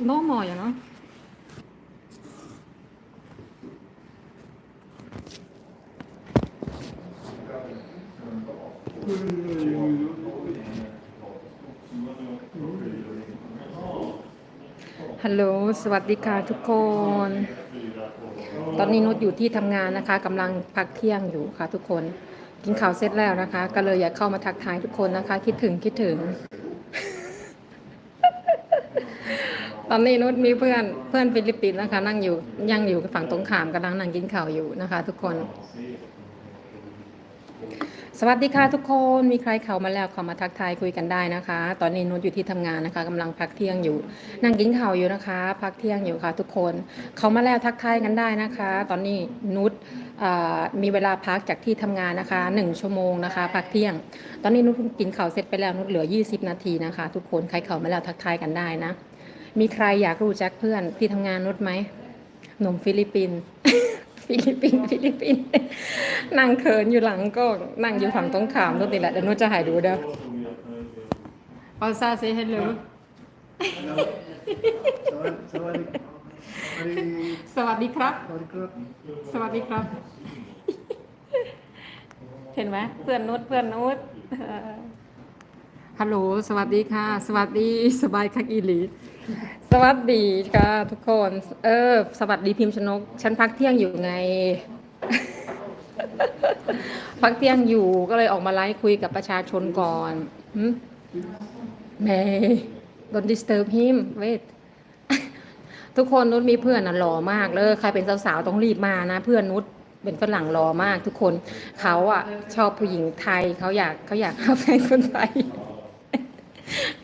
どうもやな。ฮัลโหล สวัสดีค่ะทุกคน ตอนนี้นุชอยู่ที่ทำงานนะคะกำลังพักเที่ยงอยู่ค่ะทุกคน กินข่าวเสร็จแล้วนะคะ ก็เลยอยากเข้ามาทักทายทุกคนนะคะ คิดถึงคิดถึง อนนี้นุชมีเพื่อนเพื่อนฟิลิปปินส์นะคะ นั่งอยู่ยังอยู่ฝั่งตรงขามกำลังนั่งกินข้าวอยู่นะคะ ทุกคน สวัสดีค่ะทุกคนมีใครเข้ามาแล้วเข้ามาทักทายคุยกันได้นะคะ ตอนนี้นุชอยู่ที่ทำงานนะคะกำลังพักเที่ยงอยู่ นั่งกินข้าวอยู่นะคะ พักเที่ยงอยู่ค่ะ ทุกคนเขามาแล้วทักทายกันได้นะคะ ตอนนี้นุชมีเวลาพักจากที่ทำงานนะคะหนึ่งชั่วโมงนะคะ พักเที่ยง ตอนนี้นุชกินข้าวเสร็จไปแล้วนุชเหลือ 20 นาทีนะคะ ทุกคนใครเข้ามาแล้วทักทายกันได้นะ มีใครอยากรู้จักเพื่อนที่ทำงานนุชไหมหนุ่มฟิลิปปินส์ฟิลิปปินส์ฟิลิปปินส์นั่งเขินอยู่หลังก็นั่งอยู่ฝั่งตรงข้ามนุชนี่แหละเดี๋ยวนุชจะหายดูเด้อปาซาเซฮัลโหลสวัสดีสวัสดีสวัสดีครับสวัสดีครับ สวัสดีครับ เห็นไหมเพื่อนนุชเพื่อนนุชเออฮัลโหล สวัสดีค่ะ สวัสดี สบายคักอีหลี สวัสดีค่ะทุกคน เออ สวัสดีพิมพ์ชนก ฉันพักเที่ยงอยู่ไง พักเที่ยงอยู่ก็เลยออกมาไลฟ์คุยกับประชาชนก่อนแม่ don't disturb him wait ทุกคนนุชมีเพื่อนน่ะหล่อมากเลยใครเป็นสาวๆต้องรีบมานะ เพื่อนนุชเป็นฝรั่งหล่อมากทุกคนเขาอะ ชอบผู้หญิงไทยเขาอยากเขาอยากหาแฟนคนไทย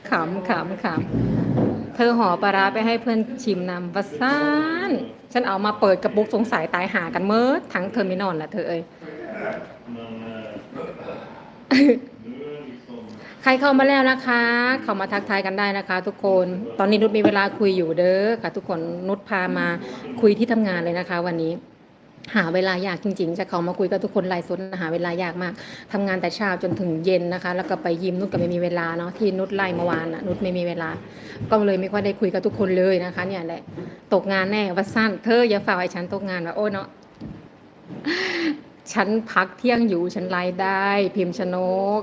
ขำขำขำ ธอห่อปลาร้าไปให้เพื่อนชิมนำวัสานฉันเอามาเปิดกระปุกสงสัยตายหากันเมิดทั้งเธอไม่นอนละเธอเอ้ยใครเข้ามาแล้วนะคะ เข้ามาทักทายกันได้นะคะ ทุกคน ตอนนี้นุชมีเวลาคุยอยู่เด้อค่ะ ทุกคนนุชพามาคุยที่ทำงานเลยนะคะ วันนี้ หาเวลายากจริงๆ จะเขามาคุยกับทุกคนไลฟ์สดหาเวลายากมากทำงานแต่เช้าจนถึงเย็นนะคะ แล้วก็ไปยิมนุชก็ไม่มีเวลาเนาะที่นุชไล่เมื่อวานน่ะนุชไม่มีเวลา ก็เลยไม่ค่อยได้คุยกับทุกคนเลยนะคะ เนี่ยแหละตกงานแน่ว่าสั้นเธออย่าฝ่าให้ฉันตกงานว่าโอ้เนาะฉันพักเที่ยงอยู่ฉันไลฟ์ได้ พิมพ์ชนก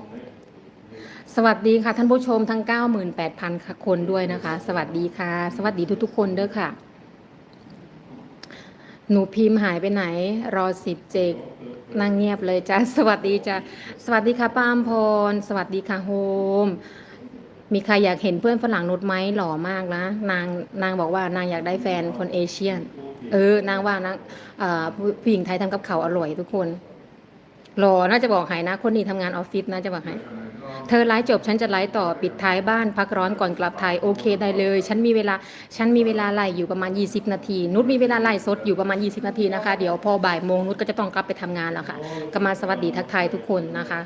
สวัสดีค่ะ ท่านผู้ชมทั้ง 98,000ค่ะคนด้วยนะคะ สวัสดีค่ะ สวัสดีทุกๆคนเด้อค่ะ หนูพิมพ์หายไปไหน รอสิบเจกนั่งเงียบเลยจ้าสวัสดีจ้าสวัสดีค่ะป้าอมพร สวัสดีค่ะโฮม มีใครอยากเห็นเพื่อนฝรั่งนุชไหมหล่อมากนะ นางนางบอกว่านางอยากได้แฟนคนเอเชียน เออนางว่านางผู้หญิงไทยทำกับเขาวอร่อยทุกคน หล่อน่าจะบอกให้นะ คนนี้ทำงานออฟฟิศนะจะบอกให้ เธอไลฟ์จบฉันจะไลฟ์ต่อปิดท้ายบ้านพักร้อนก่อนกลับไทยโอเคได้เลย ฉันมีเวลาฉันมีเวลาไล่อยู่ประมาณ 20 นาที นุชมีเวลาไล่สดอยู่ประมาณ 20 นาทีนะคะ เดี๋ยวพอบ่ายโมงนุชก็จะต้องกลับไปทำงานแล้วค่ะก็มาสวัสดีทักทายทุกคนนะคะ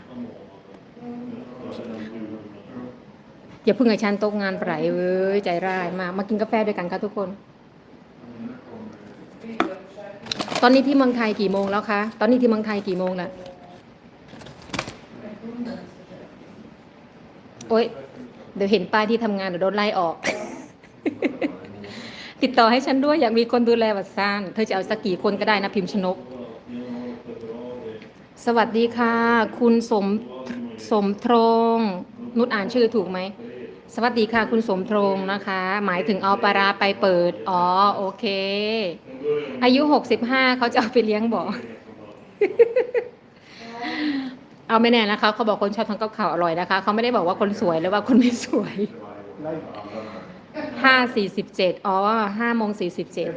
อย่าเพิ่งให้ฉันตกงานไปเว้ยใจร้ายมากมากินกาแฟด้วยกันค่ะทุกคน ตอนนี้ที่เมืองไทยกี่โมงแล้วคะตอนนี้ที่เมืองไทยกี่โมงแล้ว โอ๊ย เดี๋ยวเห็นป้ายที่ทำงานเดี๋ยวโดนไล่ออก ติดต่อให้ฉันด้วยอยากมีคนดูแลวัดซานเธอจะเอาสักกี่คนก็ได้นะพิมพ์ชนก สวัสดีค่ะ คุณสมสมทรงนุชอ่านชื่อถูกไหม สวัสดีค่ะคุณสมทรงนะคะ หมายถึงเอาปลาราไปเปิด อ๋อ โอเค อายุ 65เขาจะเอาไปเลี้ยงบ่อ เอาไม่แน่นะคะ เขาบอกคนชอบทำกับข้าวอร่อยนะคะ เขาไม่ได้บอกว่าคนสวยหรือว่าคนไม่สวยห้าสี่สิบเจ็ดอ๋อห้าโมงสี่สิบเจ็ด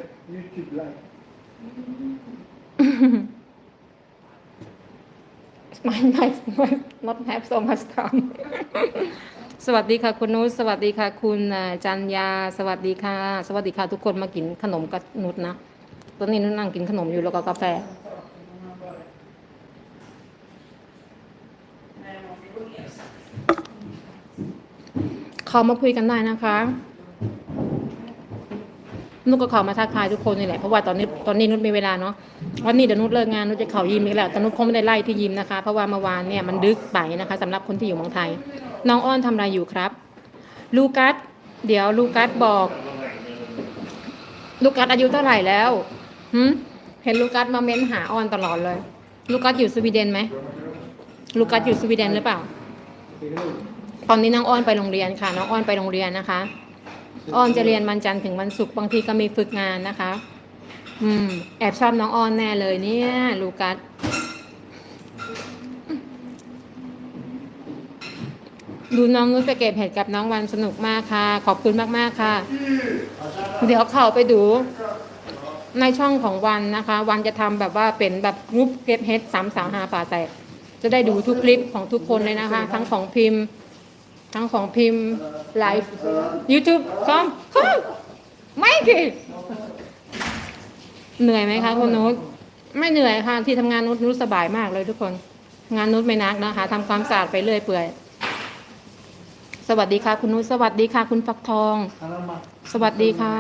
ไม่ไม่ไม่ not have so much time สวัสดีค่ะคุณนุชสวัสดีค่ะ คุณจันยา สวัสดีค่ะ สวัสดีค่ะทุกคนมากินขนมกับนุชนะ ตอนนี้นุชนั่งกินขนมอยู่แล้วก็กาแฟ ขอมาคุยกันได้นะคะนุชก็ขอมาทักทายทุกคนนี่แหละเพราะว่าตอนนี้ตอนนี้นุชมีเวลาเนาะวันนี้เดี๋ยวนุชเลิกงานนุชจะเข่ายิมอีกแล้วแต่นุชคงไม่ได้ไล่ที่ยิมนะคะ เพราะว่าเมื่อวานเนี่ยมันดึกไปนะคะสำหรับคนที่อยู่เมืองไทย น้องอ้อนทำอะไรอยู่ครับ ลูกัสเดี๋ยวลูกัสบอก ลูกัสอายุเท่าไหร่แล้วหืเห็นลูกัสมาเม้นหาอ้อนตลอดเลย ลูกัสอยู่สวีเดนไหมลูกัสอยู่สวีเดนหรือเปล่า ตอนนี้น้องอ้อนไปโรงเรียนค่ะ น้องอ้อนไปโรงเรียนนะคะ อ้อนจะเรียนวันจันทร์ถึงวันศุกร์บางทีก็มีฝึกงานนะคะ อืม แอบชอบน้องอ้อนแน่เลยเนี่ยลูกัสดูน้องนุชไปเก็บเห็ดกับน้องวันสนุกมากค่ะ ขอบคุณมากๆค่ะ เดี๋ยวเข้าไปดู ในช่องของวันนะคะ วันจะทำแบบว่าเป็นแบบรุ๊ปเก็บเห็ดสามสาวหาป่าแตกจะได้ดูทุกคลิปของทุกคนเลยนะคะ ทั้งของพิมพ์ ทั้งของพิมพ์ไลฟ์ YouTube คอมคอมไม่กี่เหนื่อยไหมคะคุณนุชไม่เหนื่อยค่ะที่ทำงานนุชนุชสบายมากเลยทุกคน งานนุชไม่นักนะคะทำความสะอาดไปเรื่อยเปื่อย สวัสดีค่ะ คุณนุชสวัสดีค่ะ คุณฟักทอง สวัสดีค่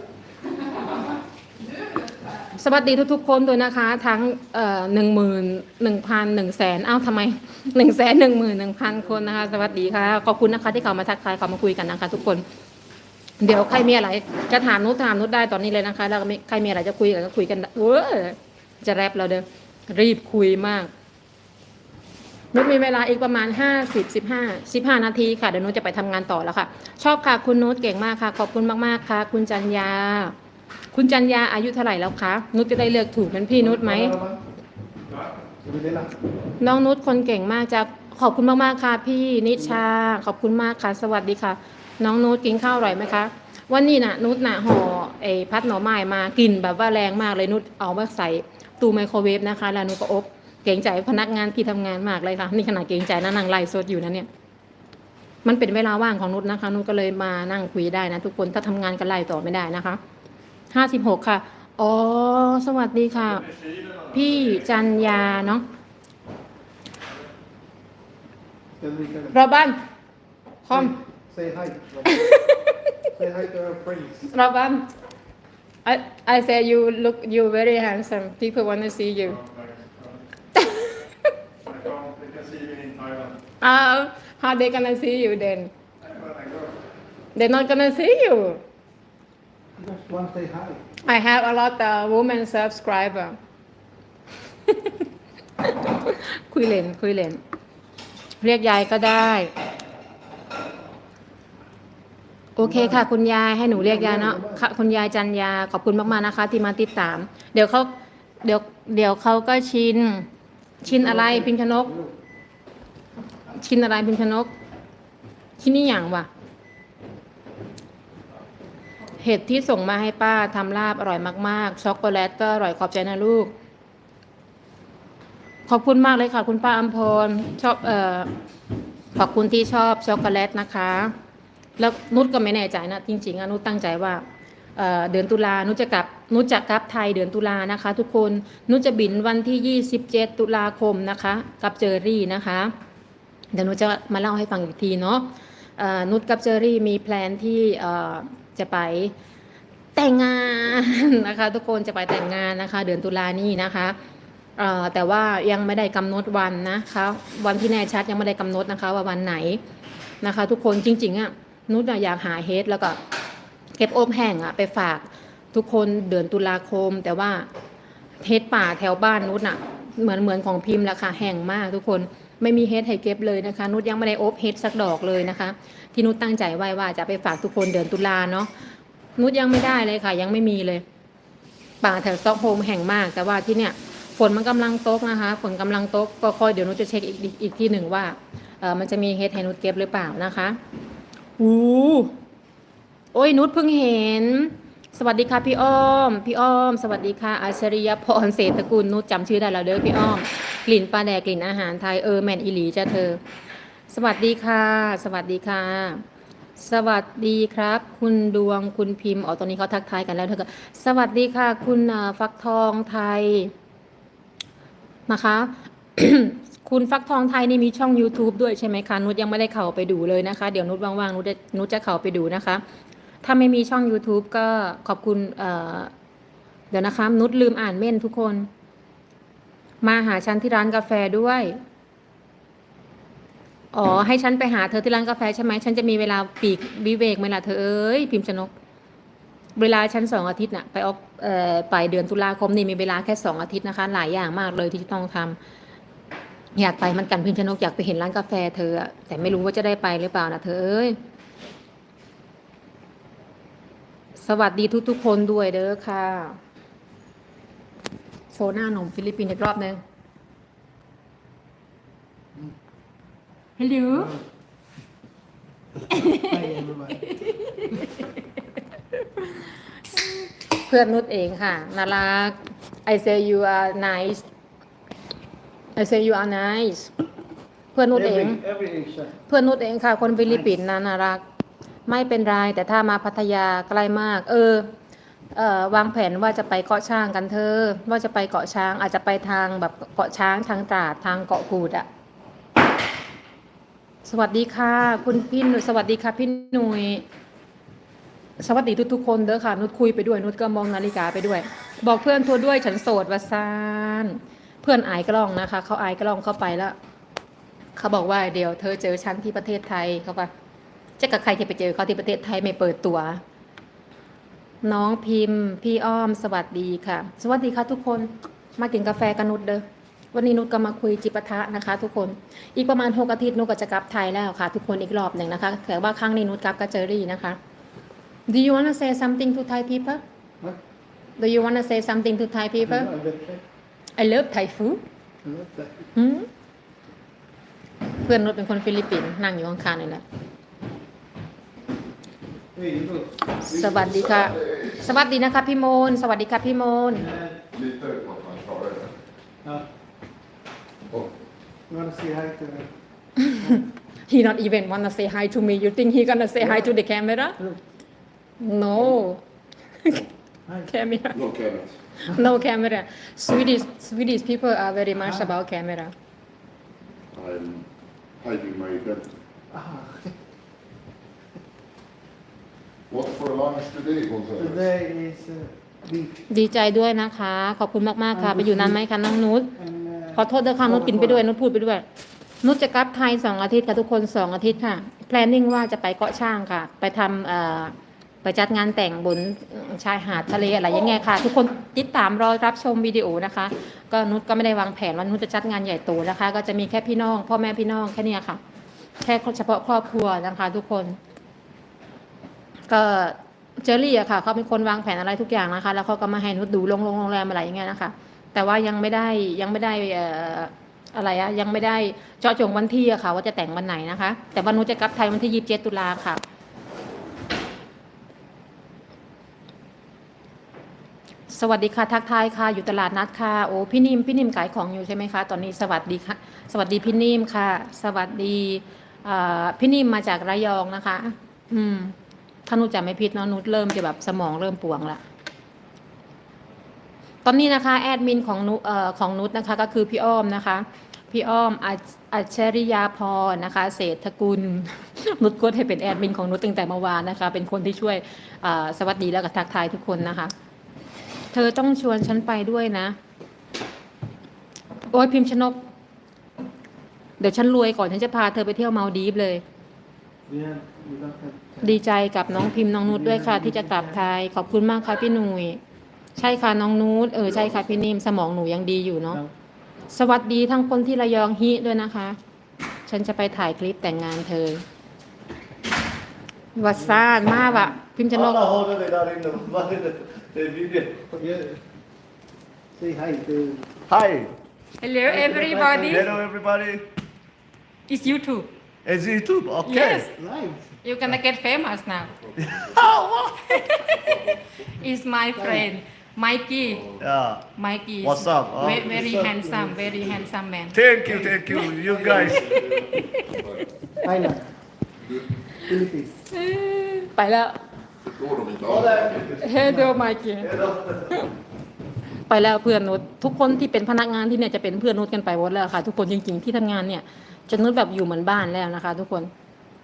ะ สวัสดีทุกๆคนด้วยนะคะ ทั้งหนึ่งหมื่นหนึ่งพันหนึ่งแสนอ้าวทำไมหนึ่งแสนหนึ่งหมื่นหนึ่งพันคนนะคะ สวัสดีค่ะ ขอบคุณนะคะที่เขามาทักทายเขามาคุยกันนะคะ ทุกคน เดี๋ยวใครมีอะไร จะถามนุชถามนุชได้ตอนนี้เลยนะคะ แล้วก็มีใครมีอะไรจะคุยกันก็คุยกันเออจะแรปเราเด้อรีบคุยมากนุชมีเวลาอีกประมาณ 50 15 15 นาทีค่ะ เดี๋ยวนุชจะไปทำงานต่อแล้วค่ะ ชอบค่ะคุณนุชเก่งมากค่ะ ขอบคุณมากๆค่ะ คุณจันยา คุณจันยาอายุเท่าไหร่แล้วคะนุชจะได้เลือกถูกเหมือนพี่นุชไหมน้องนุชคนเก่งมากจะขอบคุณมากๆค่ะพี่นิชา ขอบคุณมากค่ะ สวัสดีค่ะ น้องนุชกินข้าวอร่อยไหมคะวันนี้นะนุชนะห่อไอ้พัดหน่อไม้มากินแบบว่าแรงมากเลยนุชเอามาใส่ตู้ไมโครเวฟนะคะ แล้วนุชก็อบเกรงใจพนักงานที่ทำงานมากเลยค่ะนี่ขนาดเกรงใจนะนั่งไล่สดอยู่นะเนี่ยมันเป็นเวลาว่างของนุชนะคะ นุชก็เลยมานั่งคุยได้นะทุกคนถ้าทำงานก็ไล่ต่อไม่ได้นะคะ ห้าสิบหกค่ะ อ๋อ สวัสดีค่ะ พี่จันยาเนาะรอบันคอม Say hi. Say hi to our friends. รอบัน I I say you look you very handsome people want to see you They can see you in Thailand. uh, how they gonna see you then they're not gonna see you Just one say hi. I have a lot of women subscriber คุยเล่น คุยเล่น เรียกยายก็ได้ โอเคค่ะ คุณยายให้หนูเรียกยายเนาะค่ะคุณยายจันยา ขอบคุณมาก ๆ นะคะ ที่มาติดตาม เดี๋ยวเขาเดี๋ยวเดี๋ยวเขาก็ชิน ชินอะไรพิงชนก ชินอะไรพิงชนกชินนี่อย่างวะ เห็ดที่ส่งมาให้ป้าทำลาบอร่อยมากๆ ช็อกโกแลตก็อร่อยขอบใจนะลูก ขอบคุณมากเลยค่ะ คุณป้าอัมพรชอบเอ่อขอบคุณที่ชอบช็อกโกแลตนะคะ แล้วนุชก็ไม่แน่ใจนะ จริงๆอะนุชตั้งใจว่าเเดือนตุลานุชจะกลับนุชจะกลับไทยเดือนตุลานะคะ ทุกคนนุชจะบินวันที่ 27 ตุลาคมนะคะกับเจอรี่นะคะ เดี๋ยวนุชจะมาเล่าให้ฟังอีกทีเนาะนุชกับเจอรี่มีแพลนที่ จะไปแต่งงานนะคะ ทุกคนจะไปแต่งงานนะคะ เดือนตุลานี้นะคะแต่ว่ายังไม่ได้กำหนดวันนะคะวันที่แน่ชัดยังไม่ได้กำหนดนะคะ ว่าวันไหนนะคะ ทุกคนจริงๆอะนุชอยากหาเฮดแล้วก็เก็บโอมแห้งอะไปฝากทุกคนเดือนตุลาคม แต่ว่าเฮดป่าแถวบ้านนุชอะเหมือนเหมือนของพิมพ์ราคาแห้งมากทุกคน ไม่มีเฮดให้เก็บเลยนะคะ นุชยังไม่ได้โอบเฮดสักดอกเลยนะคะ ที่นุชตั้งใจไว้ว่าจะไปฝากทุกคนเดือนตุลาเนาะ นุชยังไม่ได้เลยค่ะ ยังไม่มีเลย ป่าแถวสต็อกโฮมแห่งมาก แต่ว่าที่เนี่ยฝนมันกำลังตกนะคะ ฝนกำลังตก ก็ค่อยเดี๋ยวนุชจะเช็คอีกอีกที่หนึ่งว่าเออมันจะมีเฮดให้นุชเก็บหรือเปล่านะคะอู้โอ้ยนุชเพิ่งเห็น สวัสดีค่ะพี่อ้อม พี่อ้อม สวัสดีค่ะอาชริยพรเศรษฐกุลนุชจำชื่อได้แล้วเด้อพี่อ้อม กลิ่นปลาแดกกลิ่นอาหารไทยเออแมนอิหลีจ้าเธอ สวัสดีค่ะ สวัสดีค่ะ สวัสดีครับ คุณดวงคุณพิมพ์อ๋อตอนนี้เขาทักทายกันแล้วเธอก็สวัสดีค่ะ คุณฟักทองไทยนะคะคุณฟักทองไทยนี่มีช่อง YouTube ด้วยใช่ไหมคะ นุชยังไม่ได้เข้าไปดูเลยนะคะ เดี๋ยวนุชว่างๆ นุชจะนุชจะเข้าไปดูนะคะ ถ้าไม่มีช่อง YouTube ก็ขอบคุณเเดี๋ยวนะคะนุชลืมอ่านเม่นทุกคน มาหาฉันที่ร้านกาแฟด้วย อ๋อ ให้ฉันไปหาเธอที่ร้านกาแฟใช่ไหม ฉันจะมีเวลาปีกวิเวกไหมล่ะเธอเอ้ยพิมพ์ชนก เวลาฉันสองอาทิตย์น่ะ ไปออกเอ่อปลายเดือนตุลาคมนี่มีเวลาแค่สองอาทิตย์นะคะ หลายอย่างมากเลยที่ต้องทำอยากไปมันกันพิมพ์ชนกอยากไปเห็นร้านกาแฟเธอแต่ไม่รู้ว่าจะได้ไปหรือเปล่านะเธอเอ้ย สวัสดีทุกๆคนด้วยเด้อค่ะ โชว์หน้าหนุ่มฟิลิปปินส์อีกรอบหนึงฮัลโหล Hi everybody. เพื่อนนุชเองค่ะน่ารัก I say you are nice I say you are nice เพื่อนนุชเอง Every, every Asian. เพื่อนนุชเองค่ะ คนฟิลิปปินส์นะน่ารัก ไม่เป็นไรแต่ถ้ามาพัทยาใกล้มาก เออเอ่อวางแผนว่าจะไปเกาะช้างกันเธอ ว่าจะไปเกาะช้างอาจจะไปทางแบบเกาะช้างทางตราดทางเกาะกูดอะสวัสดีค่ะ คุณพี่หนุ่ยสวัสดีค่ะพี่หนุ่ยสวัสดีทุกๆคนเด้อค่ะนุชคุยไปด้วยนุชก็มองนาฬิกาไปด้วย บอกเพื่อนทัวด้วยฉันโสดวาซานเพื่อนอายกล้องนะคะเขาอายกล้องเข้าไปแล้วเขาบอกว่าเดี๋ยวเธอเจอฉันที่ประเทศไทยเขาว่า จะกับใครจะไปเจอเขาที่ประเทศไทยไม่เปิดตัว น้องพิมพ์ พี่อ้อมสวัสดีค่ะ สวัสดีค่ะทุกคนมากินกาแฟกันนุชเด้อวันนี้นุชก็มาคุยจิปาถะนะคะ ทุกคนอีกประมาณหกอาทิตย์นุชก็จะกลับไทยแล้วค่ะ ทุกคนอีกรอบหนึ่งนะคะแต่ว่าครั้งนี้นุชกลับกับเจอรี่นะคะ Do you wanna say something to Thai people What? Do you wanna say something to Thai people No, I bet that. I love Thai food I bet that. หืมเพื่อนนุชเป็นคนฟิลิปปินส์นั่งอยู่ข้างๆนี่แหละ Hey, you know. สวัสดีค่ะ สวัสดีนะคะพี่โมน สวัสดีค่ะพี่โมน Lite klockan klarar det. Uh, Oh, you wanna say hi to me? He not even wanna say hi to me you think he gonna say hi to the camera Look. No Hi. camera no Kenneth. no camera Swedish Swedish people are very much about camera I'm hiding my identity. Ah, What for lunch today, Gonzales? today is uh, beef ดีใจด้วยนะคะ ขอบคุณมากๆค่ะ ไปอยู่นานไหมคะน้องนุช and uh, ขอโทษด้วยค่ะนุชกินไปด้วยนุชพูดไปด้วย นุชจะกลับไทยสองอาทิตย์ค่ะทุกคนสองอาทิตย์ค่ะ planning ว่าจะไปเกาะช่างค่ะ ไปทำเอ่อไปจัดงานแต่งบนชายหาดทะเลอะไรอย่างเงี้ยค่ะ ทุกคนติดตามรอรับชมวิดีโอนะคะ ก็นุชก็ไม่ได้วางแผนว่านุชจะจัดงานใหญ่โตนะคะ ก็จะมีแค่พี่น้อง พ่อแม่พี่น้องแค่เนี้ยค่ะ แค่เฉพาะครอบครัวนะคะ ทุกคน ก็เจอรี่อะค่ะเขาเป็นคนวางแผนอะไรทุกอย่างนะคะ แล้วเขาก็มาให้นุชดูโรงโรงแรมอะไรอย่างเงี้ยนะคะ แต่ว่ายังไม่ได้ยังไม่ได้อะไรอะยังไม่ได้เจาะจงวันที่อะค่ะ ว่าจะแต่งวันไหนนะคะ แต่วันนุชจะกลับไทยวันที่ยี่สิบเจ็ดตุลาค่ะ สวัสดีค่ะทักทายค่ะ อยู่ตลาดนัดค่ะโอ้พี่นิ่มพี่นิ่มขายของอยู่ใช่ไหมคะตอนนี้สวัสดีค่ะ สวัสดีพี่นิ่มค่ะ สวัสดีพี่นิ่มมาจากระยองนะคะ อืม ถ้านุชจำไม่ผิดเนาะนุชเริ่มจะแบบสมองเริ่มป่วงละตอนนี้นะคะแอดมินของนุเอ่อของนุชนะคะก็คือพี่อ้อมนะคะ พี่อ้อมอัจฉริยาพรนะคะ เศรษฐกุล นุชกดให้เป็นแอดมินของนุชตั้งแต่เมื่อวานนะคะ เป็นคนที่ช่วยสวัสดีแล้วก็ทักทายทุกคนนะคะ เธอต้องชวนฉันไปด้วยนะ โอ้ยพิมพ์ชนก เดี๋ยวฉันรวยก่อนฉันจะพาเธอไปเที่ยวมาดีฟเลย yeah, you don't have ดีใจกับน้องพิมพ์น้องนุชด้วยค่ะ ที่จะกลับไทยขอบคุณมากค่ะพี่หนุยใช่ค่ะน้องนุชเออใช่ค่ะพี่นิ่มสมองหนูยังดีอยู่เนาะ no. สวัสดีทั้งคนที่ระยองฮิด้วยนะคะ ฉันจะไปถ่ายคลิปแต่งงานเธอวัดซ่านมากอะพิมพ์ชนก Alla har det där inne. Vad är det? Det är video. Yeah. Say hi to Hi! Hello everybody Hello everybody. it's YouTube It's YouTube? Okay. Yes. live. you gonna get famous now Oh, wow. is my friend Mikey Yeah. Mikey is What's up? Oh. ve- very handsome very handsome man Thank you, thank you. You guys. Thailand. Philippines. ไปแล้ว Förstår de inte Ja, alls? det är เฮโดไมเกไปแล้วเพื่อนนุชทุกคนที่เป็นพนักงานที่เนี่ยจะเป็นเพื่อนนุชกันไปหมดแล้วค่ะ ทุกคนจริง ๆที่ทำงานเนี่ย จะนุชแบบอยู่เหมือนบ้านแล้วนะคะ ทุกคน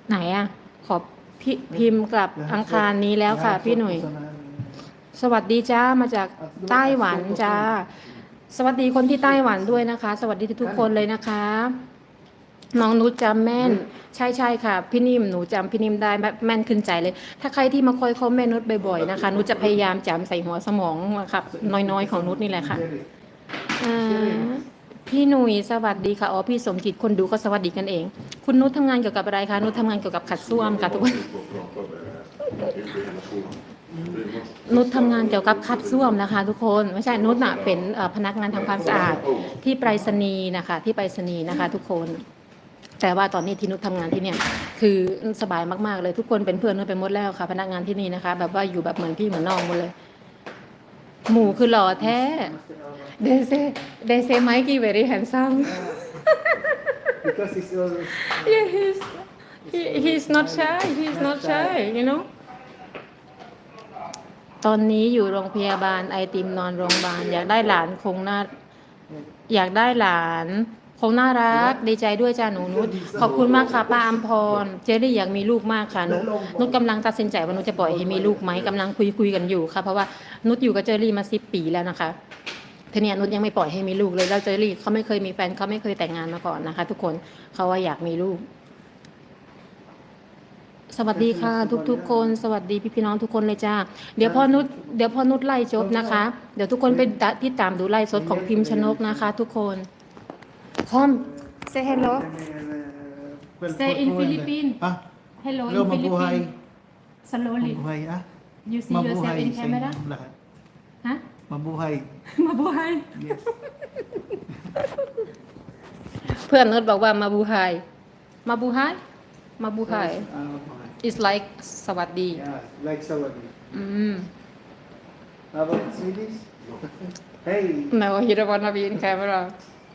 ไหนอะขอพิพิมพ์กลับอังคารนี้แล้วค่ะ พี่หนุ่ย สวัสดีจ้ามาจากไต้หวันจ้า สวัสดีคนที่ไต้หวันด้วยนะคะ สวัสดีทุกๆคนเลยนะคะน้องนุชจำแม่น ใช่ใช่ค่ะ พี่นิ่มหนูจำพี่นิ่มได้แบบแม่นขึ้นใจเลย ถ้าใครที่มาคอยคอมเมนต์นุชบ่อยๆนะคะนุชจะพยายามจำใส่หัวสมองนะครับน้อยๆของนุชนี่แหละค่ะ Jerry. อ่า พี่หนุ่ยสวัสดีค่ะอ๋อพี่สมจิตคนดูก็สวัสดีกันเอง คุณนุชทำงานเกี่ยวกับอะไรคะนุชทำงานเกี่ยวกับขัดส้วมค่ะทุกคนนุชทำงานเกี่ยวกับคัดส้วมนะคะ ทุกคนไม่ใช่นุชน่ะเป็นเอ่อพนักงานทำความสะอาดที่ไปรษณีย์นะคะ ที่ไปรษณีย์นะคะ ทุกคน แต่ว่าตอนนี้ที่นุชทำงานที่เนี่ยคือสบายมากๆเลยทุกคนเป็นเพื่อนนุชไปหมดแล้วค่ะ พนักงานที่นี่นะคะ แบบว่าอยู่แบบเหมือนพี่เหมือนน้องหมดเลย หมูคือหล่อแท้ เดซเดซไมกี้ very handsome Because it's all yeah he's he, he's not shy he's not shy you know ตอนนี้อยู่โรงพยาบาลไอติมนอนโรงพยาบาล อยากได้หลานคงน่าอยากได้หลานคงน่ารักดีใจด้วยจ้าหนูนุชขอบคุณมากค่ะป้าอัมพร เจรี่อยากมีลูกมากค่ะนุชนุชกำลังตัดสินใจว่านุชจะปล่อยให้มีลูกไหมกำลังคุยคุยกันอยู่ค่ะเพราะว่านุชอยู่กับเจรี่มาสิบปีแล้วนะคะ ทีเนี้ยนุชยังไม่ปล่อยให้มีลูกเลยแล้วเจรี่เขาไม่เคยมีแฟนเขาไม่เคยแต่งงานมาก่อนนะคะ ทุกคนเขาว่าอยากมีลูก สวัสดีค่ะ ทุกๆคน สวัสดีพี่พี่ๆน้องทุกคนเลยจ้าเดี๋ยวพอนุชเดี๋ยวพอนุชไล่จบนะคะ เดี๋ยวทุกคนไปที่ตามดูไล่สดของพิมพ์ชนกนะคะ ทุกคนคอม say hello well, Say for- in for when Philippines. the- Ah, hello in hello, mabuhay. Philippines slowly Mabuhay, ah. you see yourself Mabuhay in sa camera inyong lahat. ฮะ Mabuhay. มาบูไฮ Yes. เพื่อนนุชบอกว่ามาบูไฮมาบูไฮมาบูไฮ Ah, mabuhay. is like สวัสดี Yeah, like Sawadi. อืม How about Swedish? hey. No, he don't wanna be in camera.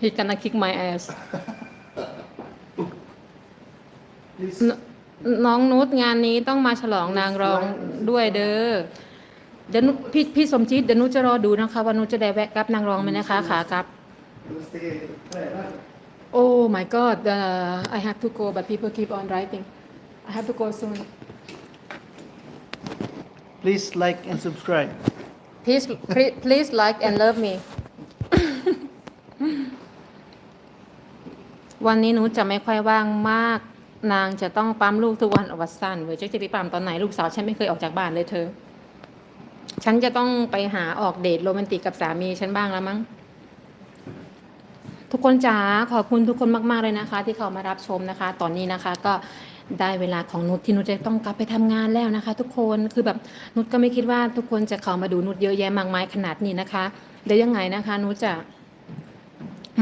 He gonna kick my ass. Please. นน้องนุชงานนี้ต้องมาฉลองนางรองด้วยเด้อ เดี๋ยวนุชพี่พี่สมจิตเดี๋ยวนุชจะรอดูนะคะว่านุชจะได้แวะกับนางรองไหมนะคะขากลับ Let's take a try, ah. Oh my god uh, I have to go but people keep on writing I have to go soon Please like and subscribe. please please, please like and love me วันนี้หนูจะไม่ค่อยว่างมาก นางจะต้องปั๊มลูกทุกวันอวัสั้นเว้ยจะจะไปปั๊มตอนไหนลูกสาวฉันไม่เคยออกจากบ้านเลยเธอ ฉันจะต้องไปหาออกเดทโรแมนติกกับสามีฉันบ้างแล้วมั้ง ทุกคนจ๋าขอบคุณทุกคนมาก ๆ เลยนะคะ ที่เขามารับชมนะคะ ตอนนี้นะคะ ก็ได้เวลาของนุชที่นุชจะต้องกลับไปทำงานแล้วนะคะ ทุกคนคือแบบนุชก็ไม่คิดว่าทุกคนจะเข้ามาดูนุชเยอะแยะมากมายขนาดนี้นะคะเดี๋ยวยังไงนะคะนุชจะ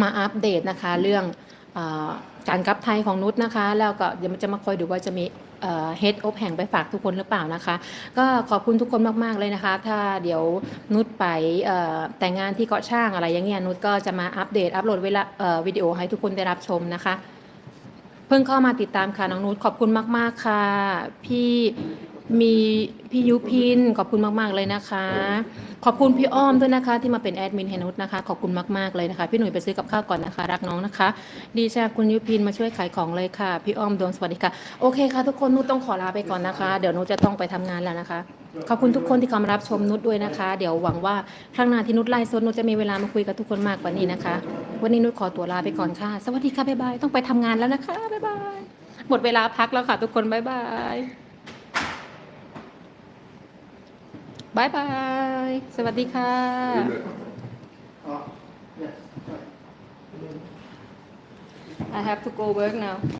มาอัปเดตนะคะ เรื่องอ การกลับไทยของนุชนะคะ แล้วก็เดี๋ยวจะมาคอยดูว่าจะมีเฮดอบแห่งไปฝากทุกคนหรือเปล่านะคะ ก็ขอบคุณทุกคนมาก ๆ เลยนะคะ ถ้าเดี๋ยวนุชไปแต่งงานที่เกาะช่างอะไรอย่างเงี้ยนุชก็จะมาอัปเดต อัปโหลดเวลาวิดีโอให้ทุกคนได้รับชมนะคะ เพิ่งเข้ามาติดตามค่ะน้องนุชขอบคุณมาก ๆ ค่ะ พี่ มีพี่ยุพินขอบคุณมาก ๆ เลยนะคะ ขอบคุณพี่อ้อมด้วยนะคะ ที่มาเป็นแอดมินให้นุชนะคะ ขอบคุณมากๆเลยนะคะ พี่หนุ่ยไปซื้อกับข้าวก่อนนะคะ รักน้องนะคะ ดีจ้าคุณยุพินมาช่วยขายของเลยค่ะ พี่อ้อมดวงสวัสดีค่ะโอเคค่ะ ทุกคนนุชต้องขอลาไปก่อนนะคะ เดี๋ยวนุชจะต้องไปทำงานแล้วนะคะ ขอบคุณทุกคนที่เข้ามารับชมนุชด้วยนะคะ เดี๋ยวหวังว่าครั้งหน้าที่นุชไลฟ์สดนุชจะมีเวลามาคุยกับทุกคนมากกว่านี้นะคะ วันนี้นุชขอตัวลาไปก่อนค่ะ สวัสดีค่ะบ๊ายบายต้องไปทำงานแล้วนะคะบ๊ายบายหมดเวลาพักแล้วค่ะ ทุกคนบ๊ายบาย บ๊ายบายสวัสดีค่ะ Ah, yes. I have to go work now